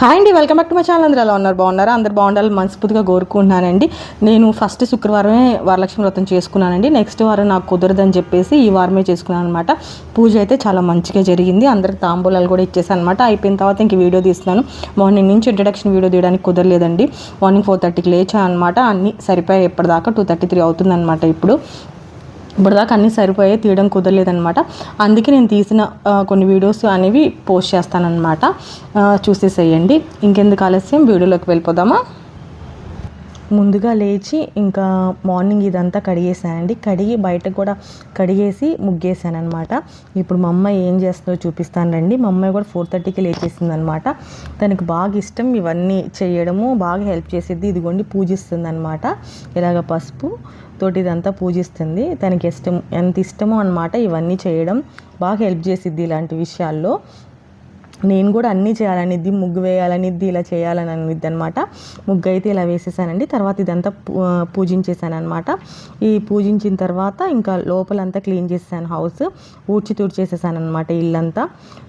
Hi అండి welcome back to my channel. అందరూ ఎలా ఉన్నారు? బాగున్నారా? అందరు బాగుండాలి మనస్ఫూర్తిగా కోరుకుంటున్నానండి. నేను ఫస్ట్ శుక్రవారమే వరలక్ష్మి వ్రతం చేసుకున్నానండి. నెక్స్ట్ వారం నాకు కుదరదని చెప్పేసి ఈ వారమే చేసుకున్నాను అనమాట పూజ అయితే చాలా మంచిగా జరిగింది. అందరికి తాంబూలాలు కూడా ఇచ్చేసాను అనమాట అయిపోయిన తర్వాత ఇంక వీడియో తీస్తున్నాను. మార్నింగ్ నుంచి ఇంట్రడక్షన్ వీడియో తీయడానికి కుదరలేదండి. మార్నింగ్ ఫోర్ థర్టీకి లేచాను అనమాట అన్నీ సరిపోయాయి. ఎప్పటిదాకా టూ థర్టీ త్రీ అవుతుందన్నమాట ఇప్పుడు. ఇప్పటిదాకా అన్నీ సరిపోయాయి తీయడం కుదరలేదనమాట అందుకే నేను తీసిన కొన్ని వీడియోస్ అనేవి పోస్ట్ చేస్తానన్నమాట. చూసేసేయండి. ఇంకెందుకు ఆలస్యం? వీడియోలోకి వెళ్ళిపోదామా? ముందుగా లేచి ఇంకా మార్నింగ్ ఇదంతా కడిగేసానండి కడిగి బయట కూడా కడిగేసి ముగ్గేసాను అనమాట ఇప్పుడు మా అమ్మాయి ఏం చేస్తుందో చూపిస్తాను రండి. మా అమ్మాయి కూడా ఫోర్ థర్టీకి లేచేసింది అనమాట తనకు బాగా ఇష్టం ఇవన్నీ చేయడము బాగా హెల్ప్ చేసేది ఇదిగోండి పూజిస్తుంది అనమాట ఇలాగ పసుపు తోటి ఇదంతా పూజిస్తుంది. తనకి ఇష్టం ఎంత ఇష్టమో అనమాట ఇవన్నీ చేయడం. బాగా హెల్ప్ చేసిద్ది ఇలాంటి విషయాల్లో. నేను కూడా అన్నీ చేయాలనిద్ది ముగ్గు వేయాలనిద్ది ఇలా చేయాలని అనిద్ది అనమాట ముగ్గు అయితే ఇలా వేసేసానండి. తర్వాత ఇదంతా పూ- పూజించేసాను అనమాట ఈ పూజించిన తర్వాత ఇంకా లోపలంతా క్లీన్ చేసేసాను హౌస్. ఊడ్చి తుడిచేసేసాను అనమాట ఇల్లంతా.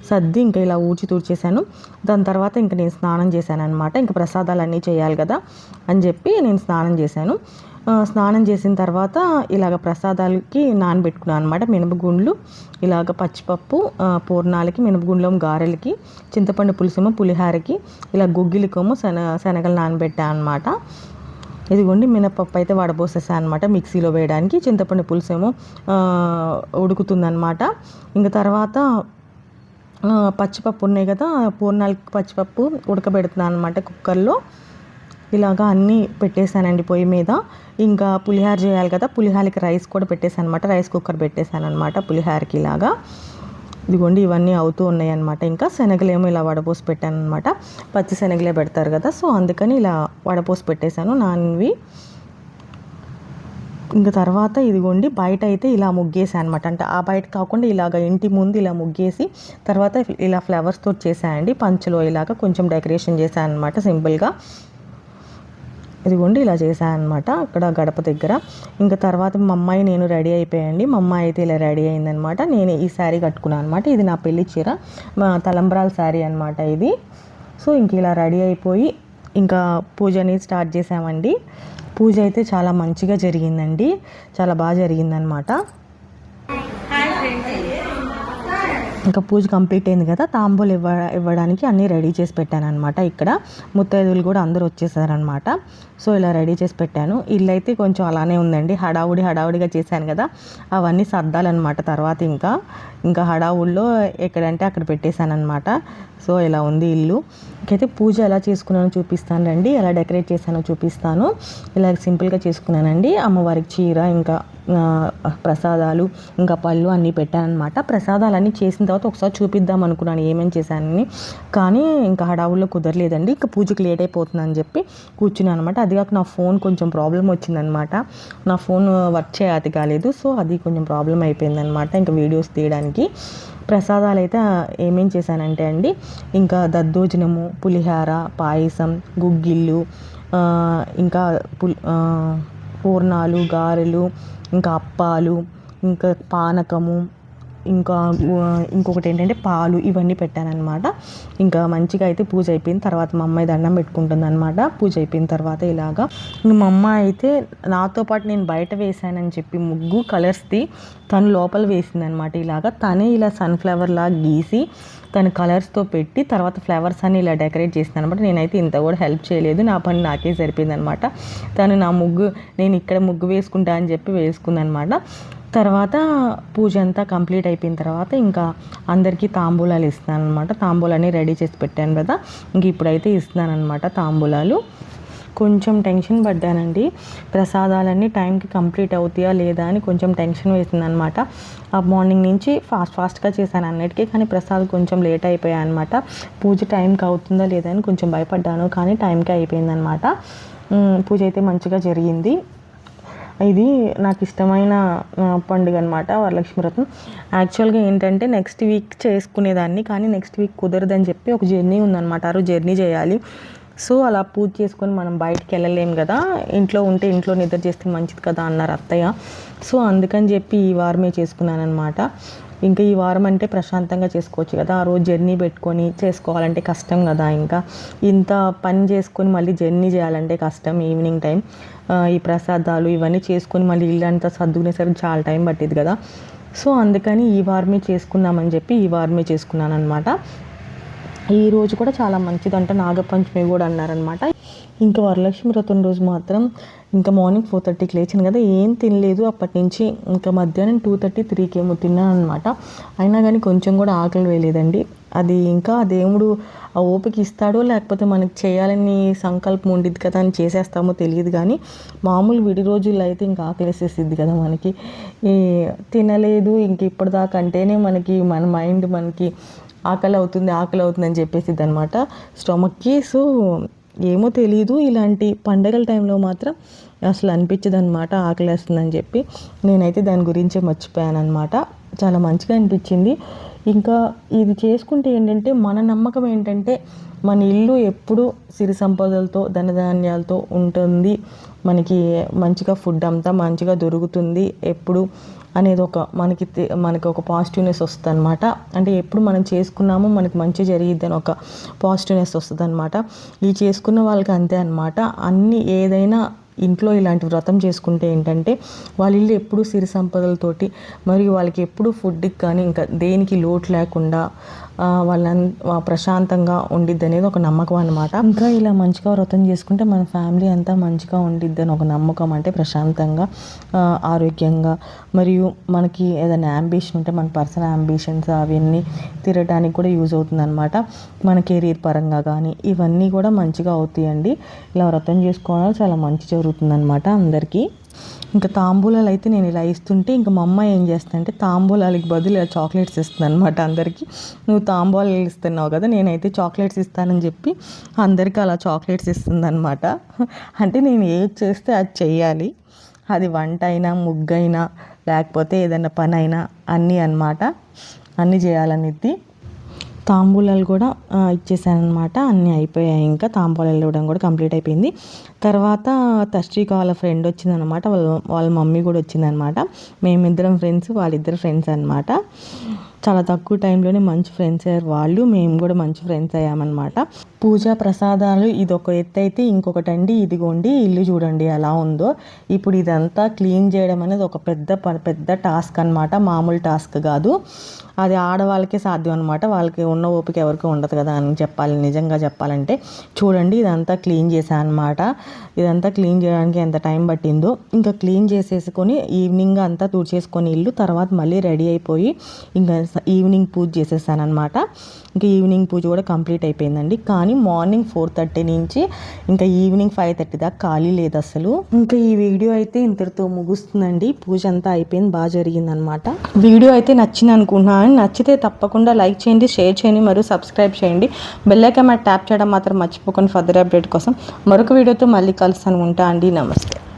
సర్ది ఇంకా ఇలా ఊడ్చి తుడిచేసాను. దాని తర్వాత ఇంకా నేను స్నానం చేశాను అనమాట ఇంకా ప్రసాదాలు అన్నీ చేయాలి కదా అని చెప్పి నేను స్నానం చేశాను. స్నానం చేసిన తర్వాత ఇలాగ ప్రసాదాలకి నానబెట్టుకున్నాను అనమాట మినపగుండ్లు ఇలాగ పచ్చిపప్పు పూర్ణాలకి మినపగుండ్లం గారెలకి చింతపండు పులుసేమో పులిహారకి ఇలా గుగ్గిలికేమో శన శనగలు నానబెట్టాను అనమాట ఇదిగోండి మినపప్పు అయితే వడబోసేసాను అనమాట మిక్సీలో వేయడానికి చింతపండు పులుసేమో ఉడుకుతుందనమాట ఇంకా తర్వాత పచ్చిపప్పు ఉన్నాయి కదా పూర్ణాలకి పచ్చిపప్పు ఉడకబెడుతున్నాను అనమాట కుక్కర్లో. ఇలాగా అన్నీ పెట్టేశానండి పొయ్యి మీద. ఇంకా పులిహార చేయాలి కదా పులిహారకి రైస్ కూడా పెట్టేశాను అనమాట రైస్ కుక్కర్ పెట్టేశాను అనమాట పులిహారకి ఇలాగా. ఇదిగోండి ఇవన్నీ అవుతూ ఉన్నాయి అనమాట ఇంకా శనగలేమో ఇలా వడపోసి పెట్టాను అనమాట పచ్చి శనగలే పెడతారు కదా సో అందుకని ఇలా వడపోసి పెట్టేశాను నాన్వి ఇంకా తర్వాత ఇదిగోండి బయట అయితే ఇలా ముగ్గేసాను అనమాట అంటే ఆ బయట కాకుండా ఇలాగ ఇంటి ముందు ఇలా ముగ్గేసి తర్వాత ఇలా ఫ్లవర్స్తో చేశానండి. పంచలో ఇలాగ కొంచెం డెకరేషన్ చేశాను అనమాట సింపుల్గా. ఇదిగోండి ఇలా చేశాను అనమాట అక్కడ గడప దగ్గర. ఇంకా తర్వాత మా అమ్మాయి నేను రెడీ అయిపోయాయండి మా అమ్మాయి అయితే ఇలా రెడీ అయిందనమాట నేను ఈ శారీ కట్టుకున్నాను అనమాట ఇది నా పెళ్ళి చీర మా తలంబ్రాల శారీ అనమాట ఇది. సో ఇంక ఇలా రెడీ అయిపోయి ఇంకా పూజ అనేది స్టార్ట్ చేసామండి పూజ అయితే చాలా మంచిగా జరిగిందండి. చాలా బాగా జరిగిందనమాట ఇంకా పూజ కంప్లీట్ అయింది కదా తాంబూలు ఇవ్వ ఇవ్వడానికి అన్నీ రెడీ చేసి పెట్టాను అనమాట ఇక్కడ. ముత్తైదులు కూడా అందరూ వచ్చేసారనమాట సో ఇలా రెడీ చేసి పెట్టాను. ఇల్లు అయితే కొంచెం అలానే ఉందండి. హడావుడి హడావుడిగా చేశాను కదా అవన్నీ సర్దాలన్నమాట తర్వాత ఇంకా. ఇంకా హడావుల్లో ఎక్కడంటే అక్కడ పెట్టేశాను అనమాట సో ఇలా ఉంది ఇల్లు. ఇంకైతే పూజ ఎలా చేసుకున్నానో చూపిస్తాను రండి. ఎలా డెకరేట్ చేశానో చూపిస్తాను. ఇలా సింపుల్గా చేసుకున్నానండి. అమ్మవారికి చీర ఇంకా ప్రసాదాలు ఇంకా పళ్ళు అన్నీ పెట్టానమాట ప్రసాదాలన్నీ చేసిన తర్వాత ఒకసారి చూపిద్దాం అనుకున్నాను ఏమేమి చేశానని. కానీ ఇంకా హడావుల్లో కుదరలేదండి. ఇంకా పూజకి లేట్ అయిపోతుందని చెప్పి కూర్చున్నాను అనమాట అది కాక నా ఫోన్ కొంచెం ప్రాబ్లం వచ్చిందనమాట నా ఫోన్ వర్క్ చేయతి కాలేదు సో అది కొంచెం ప్రాబ్లం అయిపోయిందనమాట ఇంకా వీడియోస్ తీయడానికి. ప్రసాదాలు అయితే ఏమేం చేశానంటే అండి ఇంకా దద్దోజనము పులిహార పాయసం గుగ్గిళ్ళు ఇంకా పుల్ పూర్ణాలు గారెలు ఇంకా అప్పాలు ఇంకా పానకము ఇంకా ఇంకొకటి ఏంటంటే పాలు ఇవన్నీ పెట్టానన్నమాట. ఇంకా మంచిగా అయితే పూజ అయిపోయిన తర్వాత మా అమ్మాయి దండం పెట్టుకుంటుంది అనమాట పూజ అయిపోయిన తర్వాత ఇలాగా. మా అమ్మ అయితే నాతో పాటు నేను బయట వేసానని చెప్పి ముగ్గు కలర్స్ది తను లోపల వేసింది అనమాట ఇలాగా. తనే ఇలా సన్ఫ్లవర్ లాగా గీసి తను కలర్స్తో పెట్టి తర్వాత ఫ్లవర్స్ అన్ని ఇలా డెకరేట్ చేసింది అనమాట నేనైతే ఇంత కూడా హెల్ప్ చేయలేదు. నా పని నాకే సరిపోయింది అనమాట తను నా ముగ్గు నేను ఇక్కడ ముగ్గు వేసుకుంటా అని చెప్పి వేసుకుందనమాట తర్వాత పూజ అంతా కంప్లీట్ అయిపోయిన తర్వాత ఇంకా అందరికీ తాంబూలాలు ఇస్తున్నాను అనమాట తాంబూలాన్ని రెడీ చేసి పెట్టాను కదా ఇంక ఇప్పుడైతే ఇస్తున్నాను అనమాట తాంబూలాలు. కొంచెం టెన్షన్ పడ్డానండి. ప్రసాదాలన్నీ టైంకి కంప్లీట్ అవుతాయా లేదా అని కొంచెం టెన్షన్ వేసింది అనమాట ఆ మార్నింగ్ నుంచి ఫాస్ట్ ఫాస్ట్గా చేశాను అన్నిటికీ కానీ ప్రసాదం కొంచెం లేట్ అయిపోయాయి అనమాట పూజ టైంకి అవుతుందా లేదా అని కొంచెం భయపడ్డాను కానీ టైంకి అయిపోయిందనమాట పూజ అయితే మంచిగా జరిగింది. ఇది నాకు ఇష్టమైన పండుగ అనమాట వరలక్ష్మి వ్రతం. యాక్చువల్గా ఏంటంటే నెక్స్ట్ వీక్ చేసుకునేదాన్ని కానీ నెక్స్ట్ వీక్ కుదరదని చెప్పి ఒక జర్నీ ఉందన్నమాట. ఆ రోజు జర్నీ చేయాలి. సో అలా పూజ చేసుకొని మనం బయటికి వెళ్ళలేం కదా. ఇంట్లో ఉంటే ఇంట్లో నిద్ర చేస్తే మంచిది కదా అన్నారు అత్తయ్య. సో అందుకని చెప్పి ఈ వారమే చేసుకున్నాను అనమాట ఇంకా ఈ వారం అంటే ప్రశాంతంగా చేసుకోవచ్చు కదా. ఆ రోజు జర్నీ పెట్టుకొని చేసుకోవాలంటే కష్టం కదా ఇంకా. ఇంత పని చేసుకొని మళ్ళీ జర్నీ చేయాలంటే కష్టం ఈవినింగ్ టైం. ఈ ప్రసాదాలు ఇవన్నీ చేసుకొని మళ్ళీ ఇల్లు అంతా సర్దుకునేసరికి చాలా టైం పట్టింది కదా. సో అందుకని ఈ వారమే చేసుకుందామని చెప్పి ఈ వారమే చేసుకున్నాను అనమాట ఈ రోజు కూడా చాలా మంచిదంట. నాగపంచమి కూడా అన్నారనమాట ఇంకా వరలక్ష్మి వ్రతం రోజు మాత్రం ఇంకా మార్నింగ్ ఫోర్ థర్టీకి లేచాను కదా ఏం తినలేదు. అప్పటి నుంచి ఇంకా మధ్యాహ్నం టూ థర్టీ త్రీకి ఏమో తిన్నాను అనమాట అయినా కానీ కొంచెం కూడా ఆకలి వేయలేదండి. అది ఇంకా దేవుడు ఆ ఓపిక ఇస్తాడో లేకపోతే మనకి చేయాలని సంకల్పం ఉండిద్ది కదా అని చేసేస్తామో తెలియదు కానీ మామూలు విడి రోజుల్లో అయితే ఇంకా ఆకలేసేసిద్ది కదా మనకి. ఈ తినలేదు ఇంక ఇప్పటిదాకా అంటేనే మనకి మన మైండ్ మనకి ఆకలి అవుతుంది ఆకలి అవుతుంది అని చెప్పేసిద్ది అనమాట స్టమక్కి సో ఏమో తెలియదు ఇలాంటి పండగల టైంలో మాత్రం అసలు అనిపించదు అనమాట ఆకలేస్తుందని చెప్పి నేనైతే దాని గురించే మర్చిపోయాను అనమాట చాలా మంచిగా అనిపించింది. ఇంకా ఇది చేసుకుంటే ఏంటంటే మన నమ్మకం ఏంటంటే మన ఇల్లు ఎప్పుడు సిరి సంపదలతో ధనధాన్యాలతో ఉంటుంది. మనకి మంచిగా ఫుడ్ అంతా మంచిగా దొరుకుతుంది. ఎప్పుడు అనేది ఒక మనకి మనకి ఒక పాజిటివ్నెస్ వస్తుంది అనమాట అంటే ఎప్పుడు మనం చేసుకున్నామో మనకి మంచి జరిగిద్ది అని ఒక పాజిటివ్నెస్ వస్తుంది అనమాట ఈ చేసుకున్న వాళ్ళకి అంతే అనమాట అన్ని ఏదైనా ఇంట్లో ఇలాంటి వ్రతం చేసుకుంటే ఏంటంటే వాళ్ళ ఇల్లు ఎప్పుడు సిరి సంపదలతోటి మరియు వాళ్ళకి ఎప్పుడు ఫుడ్కి కానీ ఇంకా దేనికి లోటు లేకుండా వాళ్ళ ప్రశాంతంగా ఉండిద్ది అనేది ఒక నమ్మకం అనమాట ఇంకా ఇలా మంచిగా వ్రతం చేసుకుంటే మన ఫ్యామిలీ అంతా మంచిగా ఉండిద్ది అని ఒక నమ్మకం అంటే ప్రశాంతంగా ఆరోగ్యంగా. మరియు మనకి ఏదైనా అంబిషన్ ఉంటే మన పర్సనల్ అంబిషన్స్ అవన్నీ తిరగడానికి కూడా యూజ్ అవుతుంది అనమాట మన కెరీర్ పరంగా కానీ ఇవన్నీ కూడా మంచిగా అవుతాయండి. ఇలా వ్రతం చేసుకోవడం చాలా మంచి జరుగుతుంది అనమాట అందరికీ. ఇంకా తాంబూలాలు అయితే నేను ఇలా ఇస్తుంటే ఇంకా మా అమ్మ ఏం చేస్తుందంటే తాంబూలాలకి బదులు ఇలా చాక్లెట్స్ ఇస్తుంది అనమాట అందరికీ. నువ్వు తాంబూలాలు ఇస్తున్నావు కదా నేనైతే చాక్లెట్స్ ఇస్తానని చెప్పి అందరికీ అలా చాక్లెట్స్ ఇస్తుంది అనమాట అంటే నేను ఏది చేస్తే అది చెయ్యాలి. అది వంట అయినా ముగ్గైనా లేకపోతే ఏదైనా పని అయినా అన్నీ అనమాట అన్నీ చేయాలనిద్ది. తాంబూలాలు కూడా ఇచ్చేసానమాట అన్నీ అయిపోయాయి ఇంకా. తాంబూలాలు ఇవ్వడం కూడా కంప్లీట్ అయిపోయింది. తర్వాత తశ్రీక వాళ్ళ ఫ్రెండ్ వచ్చిందనమాట వాళ్ళ వాళ్ళ మమ్మీ కూడా వచ్చిందనమాట మేమిద్దరం ఫ్రెండ్స్ వాళ్ళిద్దరు ఫ్రెండ్స్ అనమాట చాలా తక్కువ టైంలోనే మంచి ఫ్రెండ్స్ అయ్యారు వాళ్ళు. మేము కూడా మంచి ఫ్రెండ్స్ అయ్యామన్నమాట. పూజా ప్రసాదాలు ఇది ఒక ఎత్తు అయితే ఇంకొకటి అండి ఇదిగోండి ఇల్లు చూడండి ఎలా ఉందో. ఇప్పుడు ఇదంతా క్లీన్ చేయడం అనేది ఒక పెద్ద ప- పెద్ద టాస్క్ అనమాట మామూలు టాస్క్ కాదు. అది ఆడవాళ్ళకే సాధ్యం అనమాట వాళ్ళకి ఉన్న ఓపిక ఎవరికి ఉండదు కదా అని చెప్పాలి నిజంగా చెప్పాలంటే. చూడండి ఇదంతా క్లీన్ చేశాను అనమాట ఇదంతా క్లీన్ చేయడానికి ఎంత టైం పట్టిందో. ఇంకా క్లీన్ చేసేసుకొని ఈవినింగ్ అంతా తుడిచేసుకొని ఇల్లు తర్వాత మళ్ళీ రెడీ అయిపోయి ఇంకా ఈవినింగ్ పూజ చేసేసాను అనమాట ఇంకా ఈవినింగ్ పూజ కూడా కంప్లీట్ అయిపోయిందండి. కానీ మార్నింగ్ ఫోర్ థర్టీ నుంచి ఇంకా ఈవినింగ్ ఫైవ్ థర్టీ దాకా ఖాళీ లేదు అసలు. ఇంకా ఈ వీడియో అయితే ఇంతటితో ముగుస్తుందండి. పూజ అంతా అయిపోయింది బాగా జరిగిందనమాట. వీడియో అయితే నచ్చింది అనుకుంటున్నాను నచ్చితే తప్పకుండా లైక్ చేయండి షేర్ చేయండి మరియు సబ్స్క్రైబ్ చేయండి. బెల్ ట్యాప్ చేయడం మాత్రం మర్చిపోకండి ఫర్దర్ అప్డేట్ కోసం. మరొక వీడియోతో మళ్ళీ కలుస్తాను ఉంటా అండి. నమస్తే.